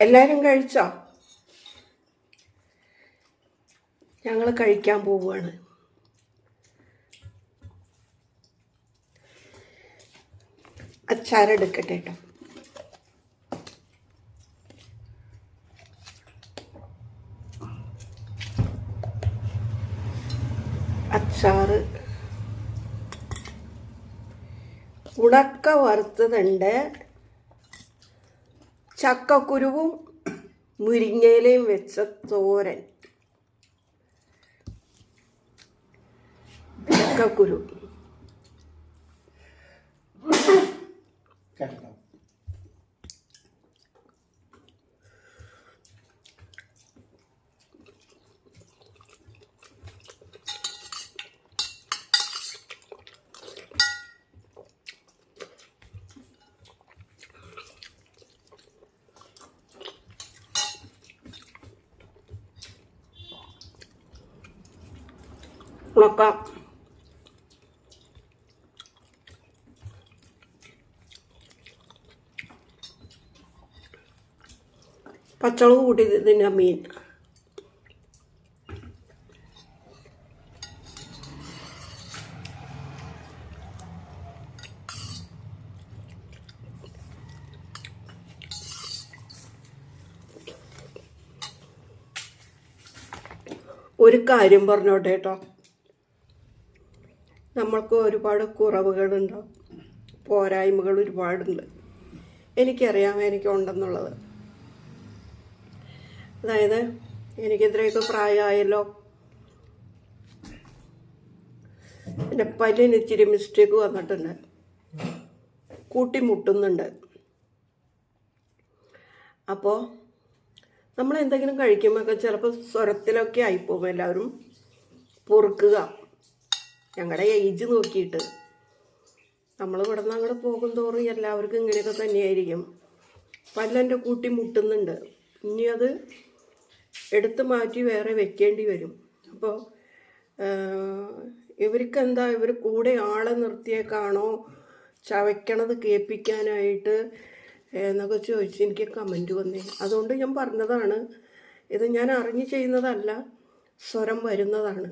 എല്ലാവരും കഴിച്ചോ? ഞങ്ങൾ കഴിക്കാൻ പോവുകയാണ്. അച്ചാരെടുക്കട്ടെ കേട്ടോ അച്ചാറ്. ഉണക്ക വറുത്തതുണ്ട്. ചക്കക്കുരുവും മുരിങ്ങയിലയും വെച്ച തോരൻ. ചക്കക്കുരു. കേട്ടോ ഉണക്ക പച്ചളവ് കൂട്ടി തിന്നാൻ മീൻ. ഒരു കാര്യം പറഞ്ഞോട്ടെ കേട്ടോ. നമ്മൾക്ക് ഒരുപാട് കുറവുകളുണ്ടാവും. പോരായ്മകൾ ഒരുപാടുണ്ട്. എനിക്കറിയാം എനിക്കുണ്ടെന്നുള്ളത്. അതായത് എനിക്ക് ഇത്രയൊക്കെ പ്രായമായല്ലോ. എന്റെ പല്ലിന് ഇച്ചിരി മിസ്റ്റേക്ക് വന്നിട്ടുണ്ട്. കൂട്ടിമുട്ടുന്നുണ്ട്. അപ്പോൾ നമ്മൾ എന്തെങ്കിലും കഴിക്കുമ്പോൾ ചിലപ്പോൾ സ്വരത്തിലൊക്കെ ആയിപ്പോകും എല്ലാവരും. പൊറുക്കുക. ഞങ്ങളുടെ ഏജ് നോക്കിയിട്ട്. നമ്മൾ ഇവിടെ നിന്ന് അങ്ങോട്ട് പോകും തോറും എല്ലാവർക്കും ഇങ്ങനെയൊക്കെ തന്നെയായിരിക്കും. പല്ലെന്റെ കൂട്ടി മുട്ടുന്നുണ്ട്. ഇനി അത് എടുത്തു മാറ്റി വേറെ വെക്കേണ്ടി വരും. അപ്പോൾ ഇവർക്ക് എന്താ ഇവർ കൂടെ ആളെ നിർത്തിയേക്കാണോ? ചവയ്ക്കണത് കേൾപ്പിക്കാനായിട്ട് എന്നൊക്കെ ചോദിച്ച് എനിക്ക് കമന്റ് വന്നേ. അതുകൊണ്ട് ഞാൻ പറഞ്ഞതാണ്. ഇത് ഞാൻ അറിഞ്ഞു ചെയ്യുന്നതല്ല സ്വരം വരുന്നതാണ്.